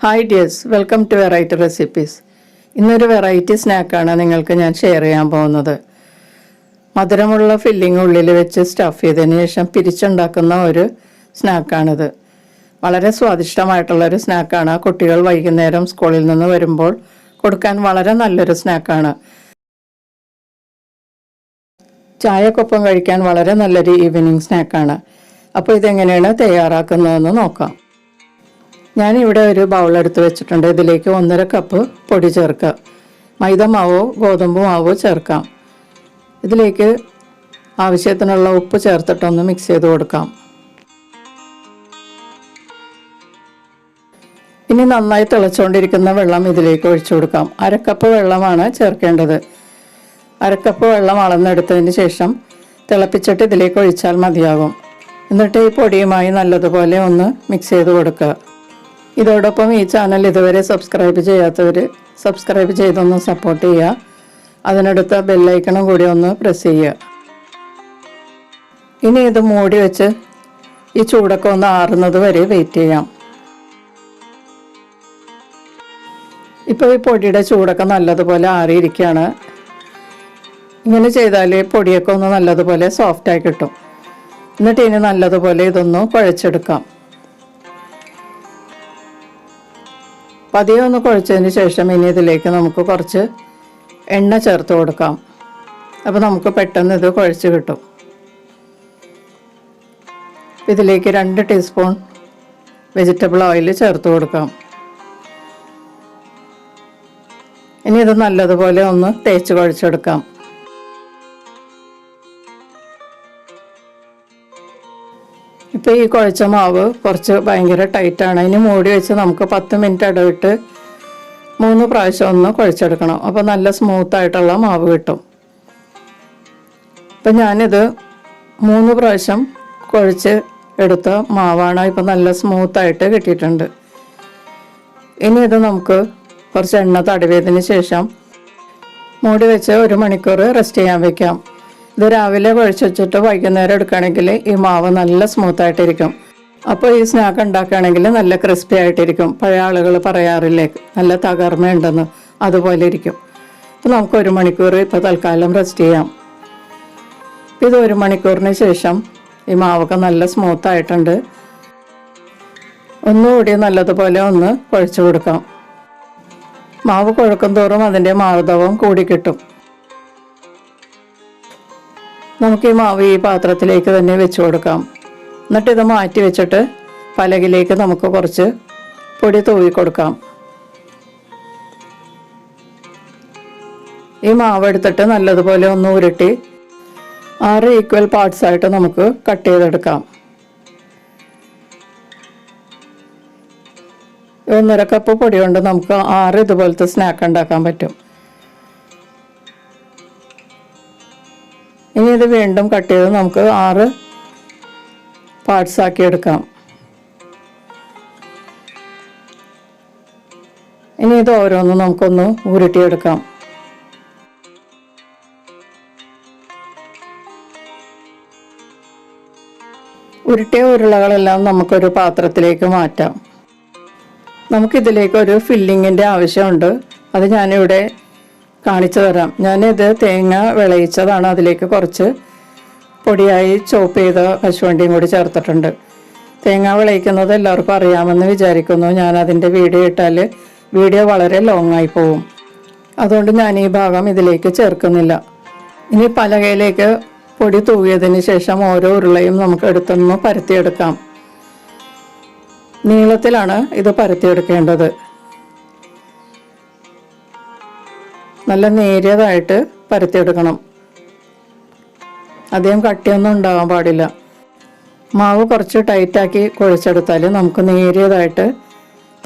Hi dears welcome to variety recipes ഇന്നൊരു variety സ്നാക്കാണ് നിങ്ങൾക്ക് ഞാൻ ഷെയർ ചെയ്യാൻ പോകുന്നത്. മധുരമുള്ള ഫില്ലിംഗ് ഉള്ളിൽ വെച്ച് സ്റ്റഫ് ചെയ്തതിന് ശേഷം പിരിച്ചുണ്ടാക്കുന്ന ഒരു സ്നാക്കാണിത് വളരെ സ്വാദിഷ്ടമായിട്ടുള്ള ഒരു സ്നാക്കാണ് കുട്ടികൾ വൈകുന്നേരം സ്കൂളിൽ നിന്ന് വരുമ്പോൾ കൊടുക്കാൻ വളരെ നല്ലൊരു സ്നാക്കാണ് ചായക്കൊപ്പം കഴിക്കാൻ വളരെ നല്ലൊരു ഈവനിങ് സ്നാക്കാണ് അപ്പോൾ ഇതെങ്ങനെയാണ് തയ്യാറാക്കുന്നതെന്ന് നോക്കാം. ഞാനിവിടെ ഒരു ബൗൾ എടുത്ത് വെച്ചിട്ടുണ്ട്. ഇതിലേക്ക് ഒന്നര കപ്പ് പൊടി ചേർക്കുക. മൈദ മാവോ ഗോതമ്പ് മാവോ ചേർക്കാം. ഇതിലേക്ക് ആവശ്യത്തിനുള്ള ഉപ്പ് ചേർത്തിട്ടൊന്ന് മിക്സ് ചെയ്ത് കൊടുക്കാം. ഇനി നന്നായി തിളച്ചുകൊണ്ടിരിക്കുന്ന വെള്ളം ഇതിലേക്ക് ഒഴിച്ചു കൊടുക്കാം. അരക്കപ്പ് വെള്ളമാണ് ചേർക്കേണ്ടത്. അരക്കപ്പ് വെള്ളം അളന്നെടുത്തതിന് ശേഷം തിളപ്പിച്ചിട്ട് ഇതിലേക്ക് ഒഴിച്ചാൽ മതിയാകും. എന്നിട്ട് ഈ പൊടിയുമായി നല്ലതുപോലെ ഒന്ന് മിക്സ് ചെയ്ത് കൊടുക്കുക. ഇതോടൊപ്പം ഈ ചാനൽ ഇതുവരെ സബ്സ്ക്രൈബ് ചെയ്യാത്തവർ സബ്സ്ക്രൈബ് ചെയ്തൊന്ന് സപ്പോർട്ട് ചെയ്യുക അതിനടുത്ത ബെല്ലൈക്കണും കൂടി ഒന്ന് പ്രസ് ചെയ്യുക ഇനി ഇത് മൂടി വെച്ച് ഈ ചൂടൊക്കെ ഒന്ന് ആറുന്നത് വരെ വെയിറ്റ് ചെയ്യാം. ഇപ്പോൾ ഈ പൊടിയുടെ ചൂടൊക്കെ നല്ലതുപോലെ ആറിയിരിക്കുകയാണ് ഇങ്ങനെ ചെയ്താൽ പൊടിയൊക്കെ ഒന്ന് നല്ലതുപോലെ സോഫ്റ്റായി കിട്ടും. എന്നിട്ട് ഇനി നല്ലതുപോലെ ഇതൊന്ന് കുഴച്ചെടുക്കാം. പതിയെ ഒന്ന് കുഴച്ചതിന് ശേഷം ഇനി ഇതിലേക്ക് നമുക്ക് കുറച്ച് എണ്ണ ചേർത്ത് കൊടുക്കാം. അപ്പോൾ നമുക്ക് പെട്ടെന്ന് ഇത് കുഴച്ച് കിട്ടും. ഇതിലേക്ക് രണ്ട് ടീസ്പൂൺ വെജിറ്റബിൾ ഓയിൽ ചേർത്ത് കൊടുക്കാം. ഇനി ഇത് നല്ലതുപോലെ ഒന്ന് തേച്ച് കുഴച്ചെടുക്കാം. ഇപ്പോൾ ഈ കുഴച്ച മാവ് കുറച്ച് ഭയങ്കര ടൈറ്റാണ് അതിന് മൂടി വെച്ച് നമുക്ക് പത്ത് മിനിറ്റ് ഇടവിട്ട് മൂന്ന് പ്രാവശ്യം ഒന്ന് കുഴച്ചെടുക്കണം. അപ്പോൾ നല്ല സ്മൂത്തായിട്ടുള്ള മാവ് കിട്ടും. ഇപ്പം ഞാനിത് മൂന്ന് പ്രാവശ്യം കുഴച്ച് എടുത്ത മാവാണ് ഇപ്പം നല്ല സ്മൂത്തായിട്ട് കിട്ടിയിട്ടുണ്ട്. ഇനി ഇത് നമുക്ക് കുറച്ച് എണ്ണ തടവിയതിന് ശേഷം മൂടി വെച്ച് ഒരു മണിക്കൂർ റെസ്റ്റ് ചെയ്യാൻ വെക്കാം. ഇത് രാവിലെ കുഴച്ച് വെച്ചിട്ട് വൈകുന്നേരം എടുക്കുകയാണെങ്കിൽ ഈ മാവ് നല്ല സ്മൂത്ത് സ്മൂത്തായിട്ടിരിക്കും അപ്പോൾ ഈ സ്നാക്ക് ഉണ്ടാക്കുകയാണെങ്കിൽ നല്ല ക്രിസ്പി ആയിട്ടിരിക്കും. പഴയ ആളുകൾ പറയാറില്ലേ നല്ല തകർമ്മയുണ്ടെന്ന് അതുപോലെ ഇരിക്കും. അപ്പോൾ നമുക്ക് ഒരു മണിക്കൂർ ഇപ്പോൾ തൽക്കാലം റെസ്റ്റ് ചെയ്യാം. ഇത് ഒരു മണിക്കൂറിന് ശേഷം ഈ മാവൊക്കെ നല്ല സ്മൂത്ത് ആയിട്ടുണ്ട്. ഒന്നുകൂടി നല്ലതുപോലെ ഒന്ന് കുഴച്ച് കൊടുക്കാം. മാവ് കുഴക്കും തോറും അതിന്റെ മാർദ്ദവം കൂടി കിട്ടും. നമുക്ക് ഈ മാവ് ഈ പാത്രത്തിലേക്ക് തന്നെ വെച്ച് കൊടുക്കാം. എന്നിട്ട് ഇത് മാറ്റി വെച്ചിട്ട് പലകിലേക്ക് നമുക്ക് കുറച്ച് പൊടി തൂവി കൊടുക്കാം. ഈ മാവ് എടുത്തിട്ട് നല്ലതുപോലെ ഒന്ന് ഉരുട്ടി ആറ് ഈക്വൽ പാർട്സ് ആയിട്ട് നമുക്ക് കട്ട് ചെയ്തെടുക്കാം. ഒന്നര കപ്പ് പൊടി കൊണ്ട് നമുക്ക് ആറ് ഇതുപോലത്തെ സ്നാക്ക് ഉണ്ടാക്കാൻ പറ്റും. ഇനി ഇത് വീണ്ടും കട്ട് ചെയ്ത് നമുക്ക് ആറ് പാർട്സ് ആക്കി എടുക്കാം. ഇനി ഇത് ഓരോന്നും നമുക്കൊന്ന് ഉരുട്ടിയെടുക്കാം. ഉരുട്ടിയ ഉരുളകളെല്ലാം നമുക്കൊരു പാത്രത്തിലേക്ക് മാറ്റാം. നമുക്കിതിലേക്ക് ഒരു ഫില്ലിങ്ങിന്റെ ആവശ്യമുണ്ട്. അത് ഞാനിവിടെ കാണിച്ചു തരാം. ഞാനിത് തേങ്ങ വിളയിച്ചതാണ്. അതിലേക്ക് കുറച്ച് പൊടിയായി ചോപ്പ് ചെയ്ത കശുവണ്ടിയും കൂടി ചേർത്തിട്ടുണ്ട്. തേങ്ങ വിളയിക്കുന്നത് എല്ലാവർക്കും അറിയാമെന്ന് വിചാരിക്കുന്നു. ഞാൻ അതിന്റെ വീഡിയോ ഇട്ടാൽ വീഡിയോ വളരെ ലോങ് ആയി പോവും. അതുകൊണ്ട് ഞാൻ ഈ ഭാഗം ഇതിലേക്ക് ചേർക്കുന്നില്ല. ഇനി പലകയിലേക്ക് പൊടി തൂവിയതിന് ശേഷം ഓരോ ഉരുളയും നമുക്ക് എടുത്തൊന്ന് പരത്തിയെടുക്കാം. നീളത്തിലാണ് ഇത് പരത്തിയെടുക്കേണ്ടത്. നല്ല നേരിയതായിട്ട് പരത്തിയെടുക്കണം. അധികം കട്ടിയൊന്നും ഉണ്ടാകാൻ പാടില്ല. മാവ് കുറച്ച് ടൈറ്റാക്കി കുഴച്ചെടുത്താൽ നമുക്ക് നേരിയതായിട്ട്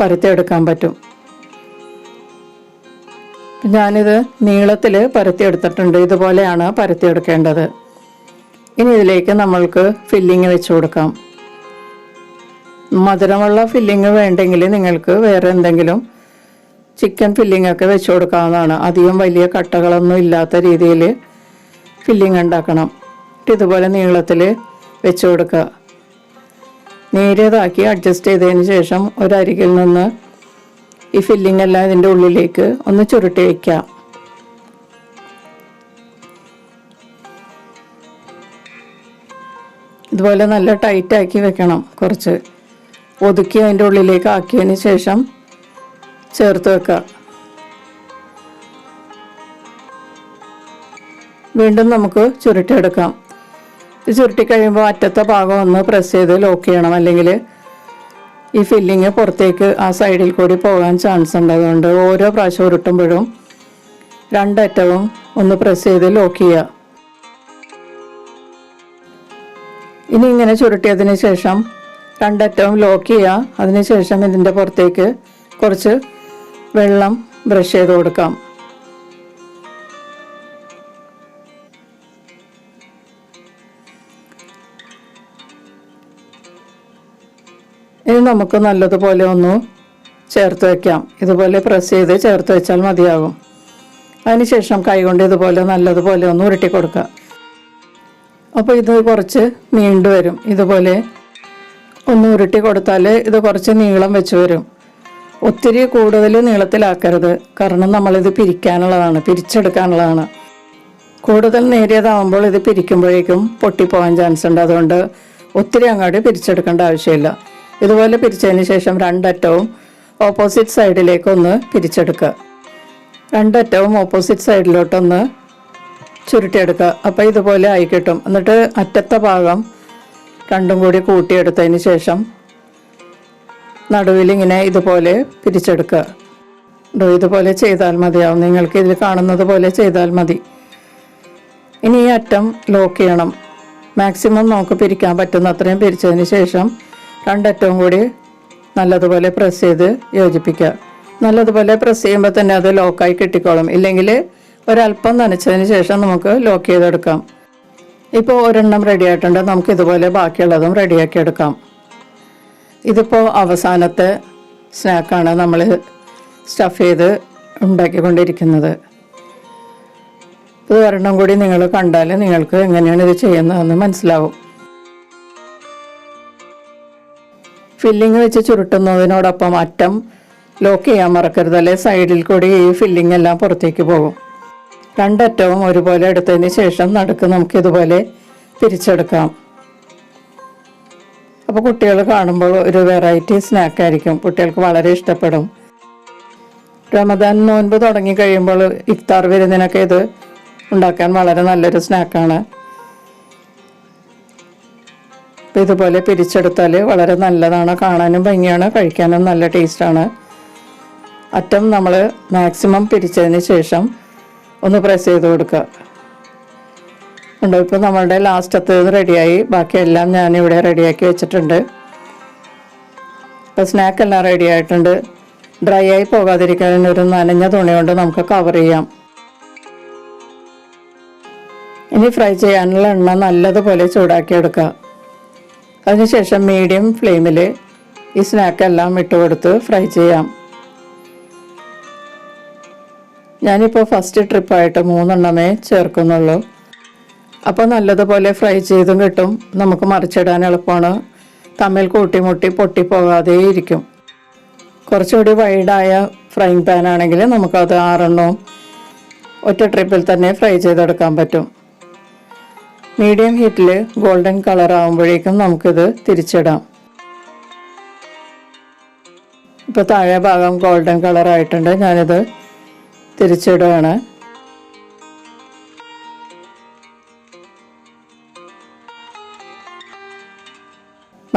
പരത്തിയെടുക്കാൻ പറ്റും. ഞാനിത് നീളത്തിൽ പരത്തിയെടുത്തിട്ടുണ്ട്. ഇതുപോലെയാണ് പരത്തിയെടുക്കേണ്ടത്. ഇനി ഇതിലേക്ക് നമ്മൾക്ക് ഫില്ലിങ് വെച്ച് കൊടുക്കാം. മധുരമുള്ള ഫില്ലിങ് വേണ്ടെങ്കിൽ നിങ്ങൾക്ക് വേറെ എന്തെങ്കിലും ചിക്കൻ ഫില്ലിംഗ് ഒക്കെ വെച്ച് കൊടുക്കാവുന്നതാണ്. അധികം വലിയ കട്ടകളൊന്നും ഇല്ലാത്ത രീതിയിൽ ഫില്ലിംഗ് ഉണ്ടാക്കണം. ഇതുപോലെ നീളത്തിൽ വെച്ച് കൊടുക്കുക. നേരിയതാക്കി അഡ്ജസ്റ്റ് ചെയ്തതിന് ശേഷം ഒരരികിൽ നിന്ന് ഈ ഫില്ലിംഗ് എല്ലാം ഇതിന്റെ ഉള്ളിലേക്ക് ഒന്ന് ചുരുട്ടി വയ്ക്കാം ഇതുപോലെ നല്ല ടൈറ്റാക്കി വെക്കണം കുറച്ച്. ഒതുക്കി അതിന്റെ ഉള്ളിലേക്ക് ആക്കിയതിന് ശേഷം ചേർത്ത് വെക്കുക വീണ്ടും നമുക്ക് ചുരുട്ടിയെടുക്കാം. ചുരുട്ടി കഴിയുമ്പോൾ അറ്റത്തെ ഭാഗം ഒന്ന് പ്രസ് ചെയ്ത് ലോക്ക് ചെയ്യണം. അല്ലെങ്കിൽ ഈ ഫില്ലിങ് പുറത്തേക്ക് ആ സൈഡിൽ കൂടി പോകാൻ ചാൻസ് ഉണ്ട് അതുകൊണ്ട് ഓരോ പ്രാവശ്യം ഉരുട്ടുമ്പോഴും രണ്ടറ്റവും ഒന്ന് പ്രസ് ചെയ്ത് ലോക്ക് ചെയ്യുക. ഇനി ഇങ്ങനെ ചുരുട്ടിയതിന് ശേഷം രണ്ടറ്റവും ലോക്ക് ചെയ്യുക. അതിനുശേഷം ഇതിന്റെ പുറത്തേക്ക് കുറച്ച് വെള്ളം ബ്രഷ് ചെയ്ത് കൊടുക്കാം. ഇനി നമുക്ക് നല്ലതുപോലെ ഒന്ന് ചേർത്ത് വയ്ക്കാം ഇതുപോലെ പ്രസ് ചെയ്ത് ചേർത്ത് വെച്ചാൽ മതിയാകും. അതിനുശേഷം കൈകൊണ്ട് ഇതുപോലെ നല്ലതുപോലെ ഒന്ന് ഉരുട്ടി കൊടുക്കുക. അപ്പോൾ ഇത് കുറച്ച് നീണ്ടു വരും. ഇതുപോലെ ഒന്ന് ഉരുട്ടി കൊടുത്താൽ ഇത് കുറച്ച് നീളം വെച്ച് വരും. ഒത്തിരി കൂടുതൽ നീളത്തിലാക്കരുത്. കാരണം നമ്മളിത് പിരിക്കാനുള്ളതാണ് പിരിച്ചെടുക്കാനുള്ളതാണ്. കൂടുതൽ നേരിയതാവുമ്പോൾ ഇത് പിരിക്കുമ്പോഴേക്കും പൊട്ടിപ്പോകാൻ ചാൻസ് ഉണ്ട്. അതുകൊണ്ട് ഒത്തിരി അങ്ങോട്ട് പിരിച്ചെടുക്കേണ്ട ആവശ്യമില്ല. ഇതുപോലെ പിരിച്ചതിന് ശേഷം രണ്ടറ്റവും ഓപ്പോസിറ്റ് സൈഡിലേക്കൊന്ന് പിരിച്ചെടുക്കുക. രണ്ടറ്റവും ഓപ്പോസിറ്റ് സൈഡിലോട്ടൊന്ന് ചുരുട്ടിയെടുക്കുക. അപ്പോൾ ഇതുപോലെ ആയി കിട്ടും. എന്നിട്ട് അറ്റത്തെ ഭാഗം രണ്ടും കൂടി കൂട്ടിയെടുത്തതിന് ശേഷം നടുവിൽ ഇങ്ങനെ ഇതുപോലെ പിരിച്ചെടുക്കുക. ഡോ ഇതുപോലെ ചെയ്താൽ മതിയാവും. നിങ്ങൾക്ക് ഇതിൽ കാണുന്നത് പോലെ ചെയ്താൽ മതി. ഇനി ഈ അറ്റം ലോക്ക് ചെയ്യണം. മാക്സിമം നമുക്ക് പിരിക്കാൻ പറ്റുന്ന അത്രയും പിരിച്ചതിന് ശേഷം രണ്ടറ്റവും കൂടി നല്ലതുപോലെ പ്രസ് ചെയ്ത് യോജിപ്പിക്കുക. നല്ലതുപോലെ പ്രസ് ചെയ്യുമ്പോൾ തന്നെ അത് ലോക്കായി കിട്ടിക്കോളും. ഇല്ലെങ്കിൽ ഒരല്പം നനച്ചതിന് ശേഷം നമുക്ക് ലോക്ക് ചെയ്തെടുക്കാം. ഇപ്പോൾ ഒരെണ്ണം റെഡി ആയിട്ടുണ്ട്. നമുക്ക് ഇതുപോലെ ബാക്കിയുള്ളതും റെഡിയാക്കി എടുക്കാം. ഇതിപ്പോൾ അവസാനത്തെ സ്നാക്കാണ് നമ്മൾ സ്റ്റഫ് ചെയ്ത് ഉണ്ടാക്കിക്കൊണ്ടിരിക്കുന്നത്. ഇത് ഒരെണ്ണം കൂടി നിങ്ങൾ കണ്ടാൽ നിങ്ങൾക്ക് എങ്ങനെയാണ് ഇത് ചെയ്യുന്നതെന്ന് മനസ്സിലാവും. ഫില്ലിങ് വെച്ച് ചുരുട്ടുന്നതിനോടൊപ്പം അറ്റം ലോക്ക് ചെയ്യാൻ മറക്കരുത് അല്ലെ? സൈഡിൽ കൂടി ഈ ഫില്ലിംഗ് എല്ലാം പുറത്തേക്ക് പോകും. രണ്ടറ്റവും ഒരുപോലെ എടുത്തതിന് ശേഷം നടുക്ക് നമുക്ക് ഇതുപോലെ പിരിച്ചെടുക്കാം. അപ്പോൾ കുട്ടികൾ കാണുമ്പോൾ ഒരു വെറൈറ്റി സ്നാക്കായിരിക്കും കുട്ടികൾക്ക് വളരെ ഇഷ്ടപ്പെടും. റമദാൻ നോൻപ് തുടങ്ങി കഴിയുമ്പോൾ ഇഫ്താർ വിരുന്നിനൊക്കെ ഇത് ഉണ്ടാക്കാൻ വളരെ നല്ലൊരു സ്നാക്കാണ് അപ്പോൾ ഇതുപോലെ പിരിച്ചെടുത്താൽ വളരെ നല്ലതാണ്. കാണാനും ഭംഗിയാണ് കഴിക്കാനും നല്ല ടേസ്റ്റാണ് അറ്റം നമ്മൾ മാക്സിമം പിരിച്ചതിന് ശേഷം ഒന്ന് പ്രസ് ചെയ്ത് കൊടുക്കുക. ഉണ്ടോ. ഇപ്പോൾ നമ്മളുടെ ലാസ്റ്റത്തേത് റെഡിയായി ബാക്കിയെല്ലാം ഞാനിവിടെ റെഡിയാക്കി വെച്ചിട്ടുണ്ട്. ഇപ്പോൾ സ്നാക്ക് എല്ലാം റെഡി ആയിട്ടുണ്ട്. ഡ്രൈ ആയി പോകാതിരിക്കാൻ ഒരു നനഞ്ഞ തുണി കൊണ്ട് നമുക്ക് കവർ ചെയ്യാം. ഇനി ഫ്രൈ ചെയ്യാനുള്ള എണ്ണ നല്ലതുപോലെ ചൂടാക്കിയെടുക്കുക അതിനുശേഷം മീഡിയം ഫ്ലെയിമിൽ ഈ സ്നാക്കെല്ലാം ഇട്ട് കൊടുത്ത് ഫ്രൈ ചെയ്യാം. ഞാനിപ്പോൾ ഫസ്റ്റ് ട്രിപ്പായിട്ട് മൂന്നെണ്ണമേ ചേർക്കുന്നുള്ളൂ. അപ്പോൾ നല്ലതുപോലെ ഫ്രൈ ചെയ്തും കിട്ടും. നമുക്ക് മറിച്ചിടാൻ എളുപ്പമാണ് തമ്മിൽ കൂട്ടിമുട്ടി പൊട്ടിപ്പോകാതെ ഇരിക്കും. കുറച്ചുകൂടി വൈഡായ ഫ്രൈങ് പാൻ ആണെങ്കിൽ നമുക്കത് ആറെണ്ണവും ഒറ്റ ട്രിപ്പിൽ തന്നെ ഫ്രൈ ചെയ്തെടുക്കാൻ പറ്റും. മീഡിയം ഹീറ്റിൽ ഗോൾഡൻ കളർ ആകുമ്പോഴേക്കും നമുക്കിത് തിരിച്ചിടാം. ഇപ്പോൾ താഴെ ഭാഗം ഗോൾഡൻ കളർ ആയിട്ടുണ്ട്. ഞാനിത് തിരിച്ചിടുകയാണ്.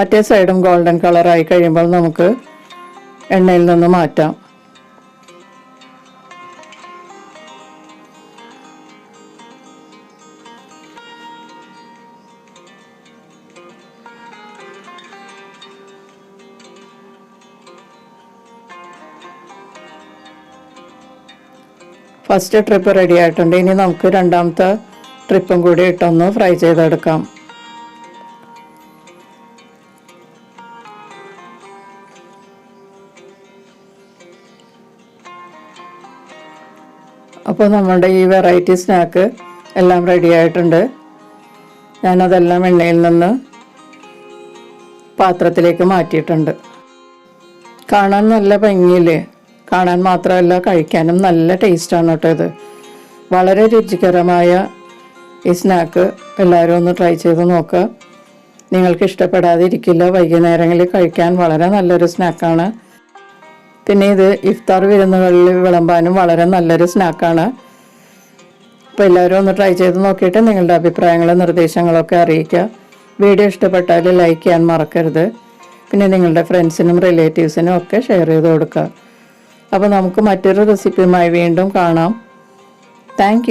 മറ്റേ സൈഡും ഗോൾഡൻ കളറായി കഴിയുമ്പോൾ നമുക്ക് എണ്ണയിൽ നിന്ന് മാറ്റാം. ഫസ്റ്റ് ട്രിപ്പ് റെഡി ആയിട്ടുണ്ട്. ഇനി നമുക്ക് രണ്ടാമത്തെ ട്രിപ്പും കൂടി ഇട്ടൊന്ന് ഫ്രൈ ചെയ്തെടുക്കാം. അപ്പോൾ നമ്മളുടെ ഈ വെറൈറ്റി സ്നാക്ക് എല്ലാം റെഡി ആയിട്ടുണ്ട്. ഞാനതെല്ലാം എണ്ണയിൽ നിന്ന് പാത്രത്തിലേക്ക് മാറ്റിയിട്ടുണ്ട്. കാണാൻ നല്ല ഭംഗിയില്ലേ? കാണാൻ മാത്രമല്ല കഴിക്കാനും നല്ല ടേസ്റ്റാണ് കേട്ടോ ഇത്. വളരെ രുചികരമായ ഈ സ്നാക്ക് എല്ലാവരും ഒന്ന് ട്രൈ ചെയ്ത് നോക്കുക നിങ്ങൾക്ക് ഇഷ്ടപ്പെടാതെ ഇരിക്കില്ല വൈകുന്നേരങ്ങളിൽ കഴിക്കാൻ വളരെ നല്ലൊരു സ്നാക്കാണ് പിന്നെ ഇത് ഇഫ്താർ വിരുന്നുകളിൽ വിളമ്പാനും വളരെ നല്ലൊരു സ്നാക്കാണ്. അപ്പോൾ എല്ലാവരും ഒന്ന് ട്രൈ ചെയ്ത് നോക്കിയിട്ട് നിങ്ങളുടെ അഭിപ്രായങ്ങളും നിർദ്ദേശങ്ങളൊക്കെ അറിയിക്കുക. വീഡിയോ ഇഷ്ടപ്പെട്ടാൽ ലൈക്ക് ചെയ്യാൻ മറക്കരുത്. പിന്നെ നിങ്ങളുടെ ഫ്രണ്ട്സിനും റിലേറ്റീവ്സിനും ഒക്കെ ഷെയർ ചെയ്ത് കൊടുക്കുക. അപ്പോൾ നമുക്ക് മറ്റൊരു റെസിപ്പിയുമായി വീണ്ടും കാണാം. താങ്ക്